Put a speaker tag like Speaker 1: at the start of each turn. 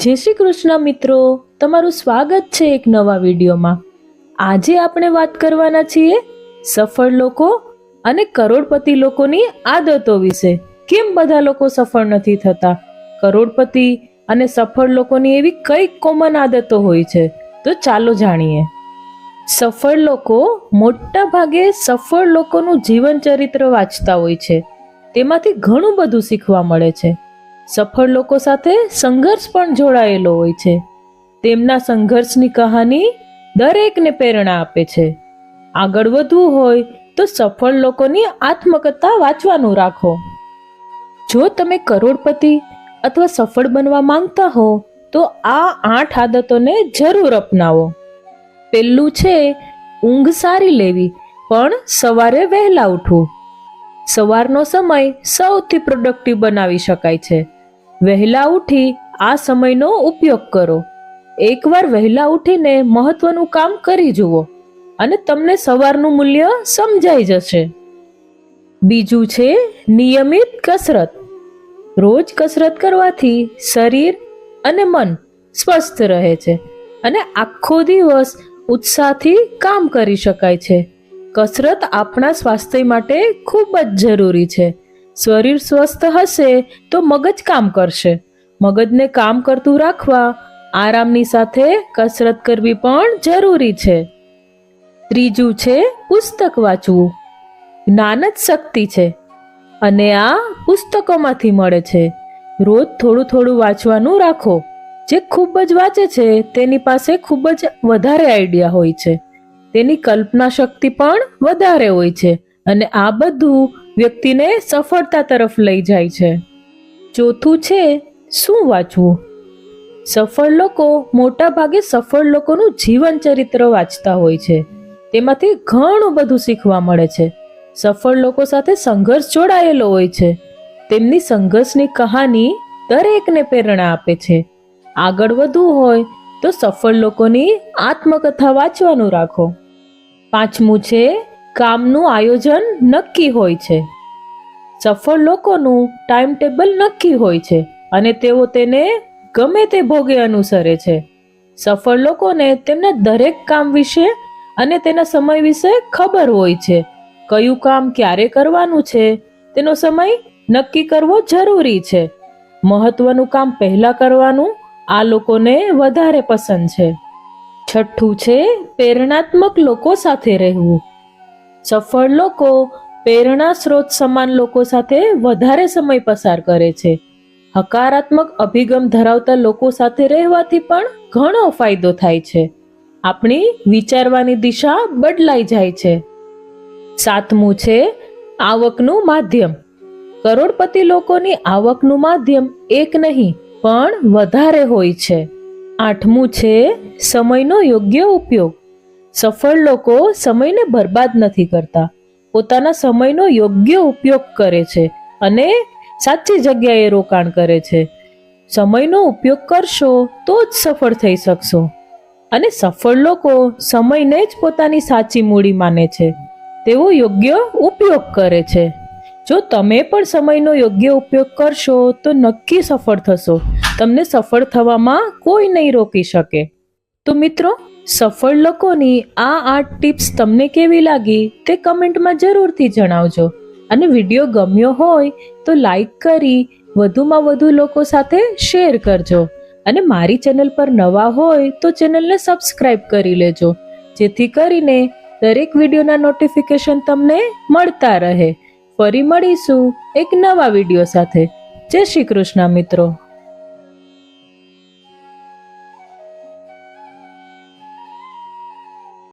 Speaker 1: જય શ્રી કૃષ્ણ મિત્રો. તમારું સ્વાગત છે એક નવા વિડીયોમાં. આજે આપણે વાત કરવાના છીએ સફળ લોકો અને કરોડપતિ લોકોની આદતો વિશે. કેમ બધા લોકો સફળ નથી થતા? કરોડપતિ અને સફળ લોકોની એવી કઈ કોમન આદતો હોય છે? તો ચાલો જાણીએ. સફળ લોકો મોટા ભાગે સફળ લોકોનું જીવન ચરિત્ર વાંચતા હોય છે. તેમાંથી ઘણું બધું શીખવા મળે છે. સફળ લોકો સાથે સંઘર્ષ પણ જોડાયેલો હોય છે. તેમના સંઘર્ષની કહાની દરેકને પ્રેરણા આપે છે. આગળ વધવું હોય તો સફળ લોકોની આત્મકથા વાંચવાનું રાખો. જો તમે કરોડપતિ અથવા સફળ બનવા માંગતા હો, તો આ આઠ આદતોને જરૂર અપનાવો. પહેલું છે, ઊંઘ સારી લેવી, પણ સવારે વહેલા ઉઠવું. સવારનો સમય સૌથી પ્રોડક્ટિવ બનાવી શકાય છે. વહેલા ઉઠી આ સમયનો ઉપયોગ કરો. એકવાર વહેલા ઉઠીને મહત્વનું કામ કરી જુઓ અને તમને સવારનું મૂલ્ય સમજાઈ જશે. બીજું છે નિયમિત કસરત. રોજ કસરત કરવાથી શરીર અને મન સ્વસ્થ રહે છે અને આખો દિવસ ઉત્સાહથી કામ કરી શકાય છે. કસરત આપણા સ્વાસ્થ્ય માટે ખૂબ જ જરૂરી છે. શરીર સ્વસ્થ હશે તો મગજ કામ કરશે. મગજને કામ કરતું રાખવા આરામની સાથે કસરત કરવી પણ જરૂરી છે. ત્રીજું છે પુસ્તક વાંચવું. જ્ઞાન જ શક્તિ છે અને આ પુસ્તકોમાંથી મળે છે. રોજ થોડું થોડું વાંચવાનું રાખો. જે ખૂબ જ વાંચે છે તેની પાસે ખૂબ જ વધારે આઈડિયા હોય છે. તેની કલ્પના શક્તિ પણ વધારે હોય છે. અને આ બધું વ્યક્તિને સફળતા તરફ લઈ જાય છે. ચોથું છે, શું વાંચવું? સફળ લોકો મોટા ભાગે સફળ લોકોનું જીવન ચરિત્ર વાંચતા હોય છે. તેમાંથી ઘણું બધું શીખવા મળે છે. સફળ લોકો સાથે સંઘર્ષ જોડાયેલો હોય છે. તેમની સંઘર્ષની કહાની દરેકને પ્રેરણા આપે છે. આગળ વધવું હોય તો સફળ લોકોની આત્મકથા વાંચવાનું રાખો. પાંચમું છે કામનું આયોજન નક્કી હોય છે. સફળ લોકોનું ટાઈમ ટેબલ નક્કી હોય છે અને તેઓ તેને ગમે તે ભોગે અનુસરે છે. સફળ લોકોને તેમના દરેક કામ વિશે અને તેના સમય વિશે ખબર હોય છે. કયું કામ ક્યારે કરવાનું છે, તેનો સમય નક્કી કરવો જરૂરી છે. મહત્વનું કામ પહેલા કરવાનું આ લોકોને વધારે પસંદ છે. છઠ્ઠું છે, પ્રેરણાત્મક લોકો સાથે રહેવું. સફળ લોકો પ્રેરણા સ્ત્રોત સમાન લોકો સાથે વધારે સમય પસાર કરે છે. હકારાત્મક અભિગમ ધરાવતા લોકો સાથે રહેવાથી પણ ઘણો ફાયદો થાય છે. આપણી વિચારવાની દિશા બદલાઈ જાય છે. સાતમું છે આવકનું માધ્યમ. કરોડપતિ લોકોની આવકનું માધ્યમ એક નહીં, પણ વધારે હોય છે. આઠમું છે સમયનો યોગ્ય ઉપયોગ. સફળ લોકો સમયને બરબાદ નથી કરતા. પોતાના સમયનો યોગ્ય ઉપયોગ કરે છે અને સાચી જગ્યાએ રોકાણ કરે છે. સમયનો ઉપયોગ કરશો તો જ સફળ થઈ શકશો. અને સફળ લોકો સમયને જ પોતાની સાચી મૂડી માને છે. તેઓ યોગ્ય ઉપયોગ કરે છે. જો તમે પણ સમયનો યોગ્ય ઉપયોગ કરશો તો નક્કી સફળ થશો. તમને સફળ થવામાં કોઈ નહીં રોકી શકે. તો મિત્રો, સફળ લોકોની આ આઠ ટિપ્સ તમને કેવી લાગી તે કમેન્ટમાં જરૂરથી જણાવજો. અને વીડિયો ગમ્યો હોય તો લાઈક કરી વધુમાં વધુ લોકો સાથે શેર કરજો. અને મારી ચેનલ પર નવા હોય તો ચેનલને સબસ્ક્રાઈબ કરી લેજો. જેથી કરીને દરેક વિડીયોના નોટિફિકેશન તમને મળતા રહે. ફરી મળીશું એક નવા વીડિયો સાથે. જય શ્રી કૃષ્ણ મિત્રો.